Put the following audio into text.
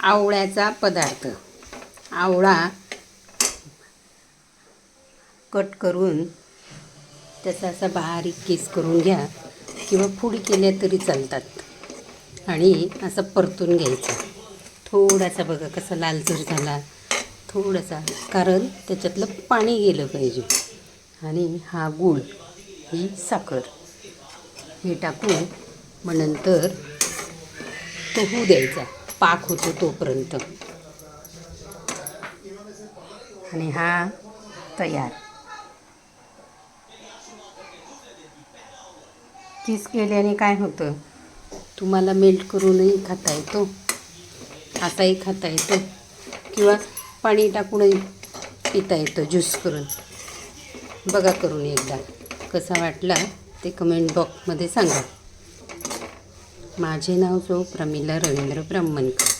आवळ्याचा पदार्थ. आवळा कट करून त्याचा असा बारीक केस करून घ्या किंवा फुडी केल्या तरी चालतात. आणि असं परतून घ्यायचा. थोडासा बघा कसा लालसर झाला. थोडासा कारण त्याच्यातलं पाणी गेलं पाहिजे. आणि हा गूळ ही साखर हे टाकून मग नंतर तो होऊ द्यायचा. पाक होतो तोपर्यंत. आणि हा तयार. किस केल्याने काय होतं? तुम्हाला मेल्ट करूनही खाता येतो. असाही खाता येतो. किंवा पाणी टाकूनही पिता येतं ज्यूस करून. बघा करून एकदा. कसा वाटला ते कमेंट बॉक्समध्ये सांगा. माझे नाव जो प्रमिला रवींद्र ब्रह्मणकर.